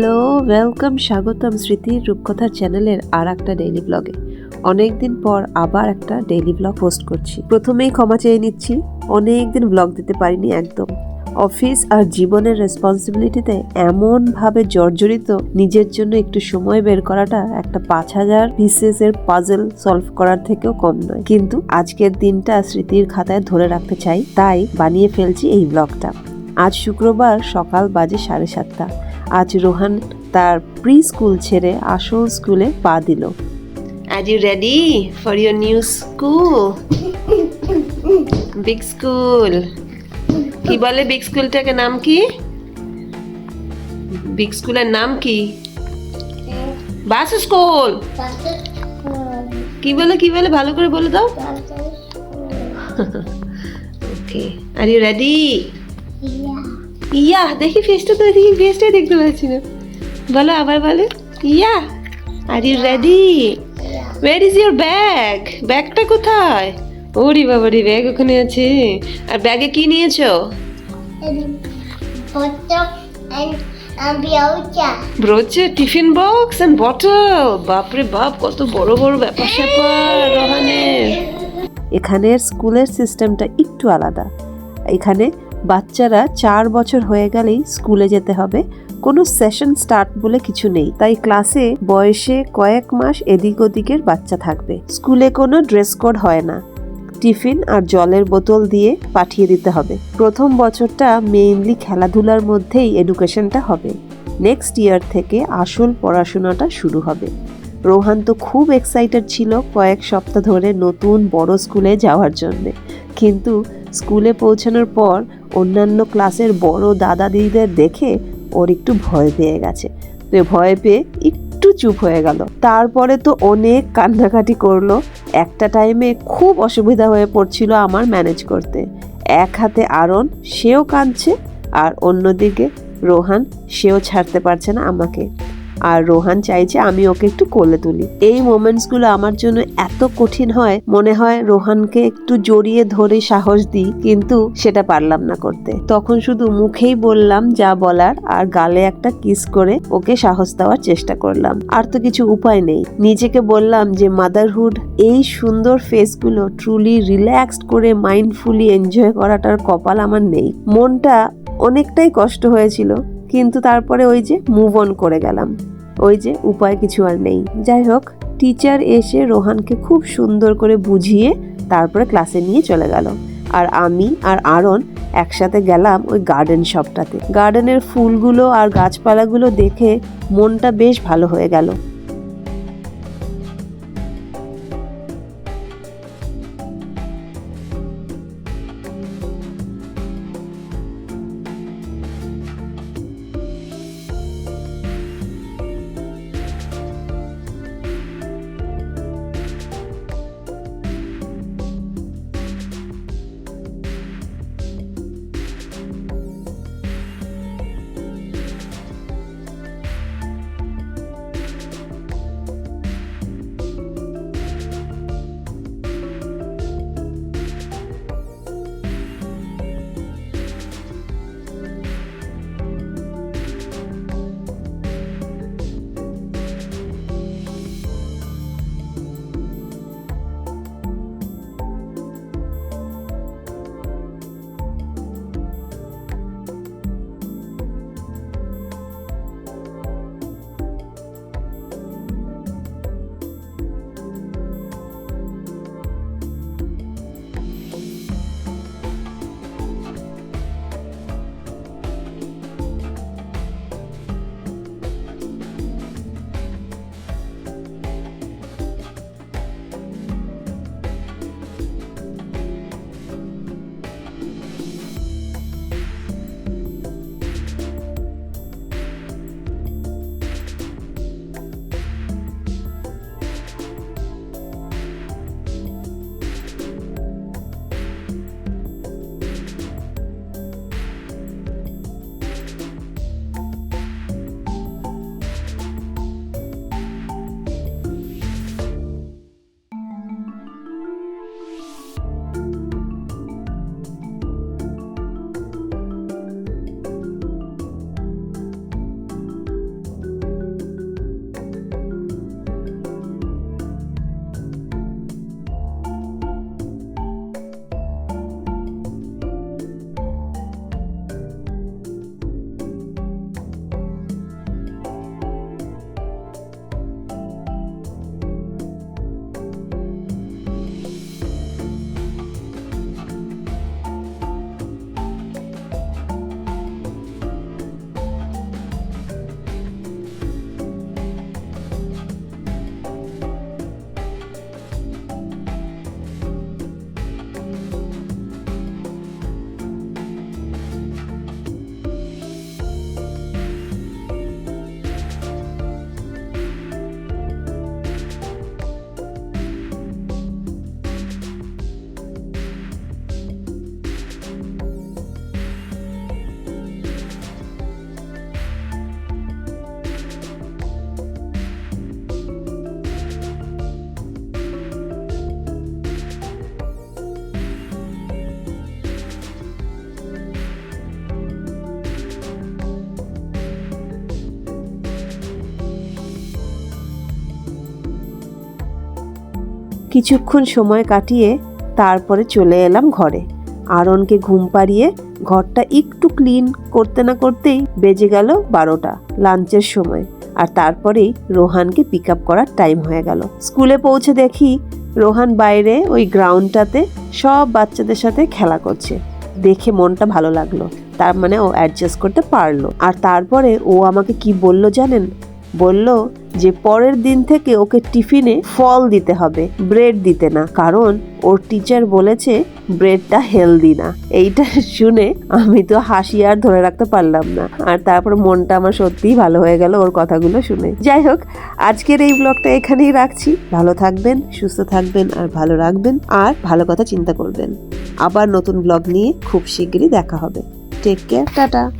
Hello welcome স্বাগতম স্মৃতি রূপকথা চ্যানেলের আর একটা ডেইলি ব্লগে অনেকদিন পর আবার একটা ডেইলি ব্লগ পোস্ট করছি। প্রথমেই ক্ষমা চেয়ে নিচ্ছি অনেক দিন ব্লগ দিতে পারিনি একদম। অফিস আর জীবনের রেসপন্সিবিলিটিতে এমনভাবে জর্জরিত নিজের জন্য একটু সময় বের করাটা একটা পাঁচ হাজার পিসেস এর পাজল সলভ করার থেকেও কম নয়। কিন্তু আজকের দিনটা স্মৃতির খাতায় ধরে রাখতে চাই, তাই বানিয়ে ফেলছি এই ব্লগটা আজ শুক্রবার সকাল বাজে সাড়ে সাতটা। আজ রোহান তার প্রি স্কুল ছেড়ে আসল স্কুলে পা দিল। Are you ready for your new school big school কি বলে বিগ স্কুলটাকে নাম কি? বিগ স্কুলের নাম কি? বাস স্কুল কি বলে কি বলে? ভালো করে বলে দাও। ওকে আর ইউ রেডি ইয়া দেখি ফেসটা তো দেখি ফেসটাই দেখতে পাচ্ছি না। বলো আবার বলো। Yeah are you ready where is your bag ব্যাগটা কোথায়? ওরে বাবা রে ব্যাগ ওখানে আছে। আর ব্যাগে কি নিয়েছো? ব্রোচে টিফিন বক্স এন্ড বটল বাপরে বাপ কত বড় বড় ব্যাপার স্যাপার রোহানের। এখানের স্কুলের সিস্টেমটা একটু আলাদা। এখানে বাচ্চারা চার বছর হয়ে গেলেই স্কুলে যেতে হবে। কোনো সেশন স্টার্ট বলে কিছু নেই। তাই ক্লাসে বয়সে কয়েক মাস এদিক ওদিকের বাচ্চা থাকবে। স্কুলে কোনো ড্রেস কোড হয় না। টিফিন আর জলের বোতল দিয়ে পাঠিয়ে দিতে হবে। প্রথম বছরটা মেইনলি খেলাধুলার মধ্যেই এডুকেশনটা হবে। নেক্সট ইয়ার থেকে আসল পড়াশোনাটা শুরু হবে। রোহান তো খুব এক্সাইটেড ছিল কয়েক সপ্তাহ ধরে নতুন বড় স্কুলে যাওয়ার জন্যে। কিন্তু স্কুলে পৌঁছানোর পর অন্যান্য ক্লাসের বড় দাদা দিদিদের দেখে ওর একটু ভয় পেয়ে গেছে। তো ভয় পেয়ে একটু চুপ হয়ে গেল। তারপরে তো অনেক কান্নাকাটি করল। একটা টাইমে খুব অসুবিধা হয়ে পড়ছিল আমার ম্যানেজ করতে। এক হাতে আরন, সেও কাঁদছে আর অন্যদিকে রোহান, সেও ছাড়তে পারছে না আমাকে। আর রোহান চাইছে আমি ওকে একটু কোলে তুলি। এই মোমেন্টসগুলো আমার জন্য এত কঠিন হয়, মনে হয় রোহানকে একটু জড়িয়ে ধরে সাহস দিই, কিন্তু সেটা পারলাম না করতে। তখন শুধু মুখেই বললাম যা বলার আর গালে একটা কিস করে ওকে সাহস দেওয়ার চেষ্টা করলাম। আর তো কিছু উপায় নেই। নিজেকে বললাম যে মাদারহুড এই সুন্দর ফেসগুলো ট্রুলি রিল্যাক্সড করে মাইন্ডফুলি এনজয় করাটার কপাল আমার নেই। মনটা অনেকটাই কষ্ট হয়েছিল। কিন্তু তারপরে ওই যে মুভ অন করে গেলাম। ওই যে উপায় কিছু আর নেই। যাই হোক টিচার এসে রোহানকে খুব সুন্দর করে বুঝিয়ে তারপরে ক্লাসে নিয়ে চলে গেল। আর আমি আর আরন একসাথে গেলাম ওই গার্ডেন শপটাতে গার্ডেনের ফুলগুলো আর গাছপালাগুলো দেখে মনটা বেশ ভালো হয়ে গেল। কিছুক্ষণ সময় কাটিয়ে তারপরে চলে এলাম ঘরে। আরনকে ঘুম পাড়িয়ে ঘরটা একটু ক্লিন করতে না করতেই বেজে গেল বারোটা, লাঞ্চের সময়। আর তারপরেই রোহানকে পিক আপ করার টাইম হয়ে গেল। স্কুলে পৌঁছে দেখি রোহান বাইরে ওই গ্রাউন্ডটাতে সব বাচ্চাদের সাথে খেলা করছে। দেখে মনটা ভালো লাগল। তার মানে ও অ্যাডজাস্ট করতে পারল। আর তারপরে ও আমাকে কি বলল জানেন? বলল যে পরের দিন থেকে ওকে টিফিনে ফল দিতে হবে, ব্রেড দিতে না। কারণ ওর টিচার বলেছে ব্রেডটা হেলদি না। এইটা শুনে আমি তো হাসি আর ধরে রাখতে পারলাম না। আর তারপর মনটা আমার সত্যিই ভালো হয়ে গেল ওর কথাগুলো শুনে। যাই হোক, আজকের এই ব্লগটা এখানেই রাখছি। ভালো থাকবেন, সুস্থ থাকবেন আর ভালো রাখবেন আর ভালো কথা চিন্তা করবেন। আবার নতুন ব্লগ নিয়ে খুব শিগগিরই দেখা হবে। Take care tata.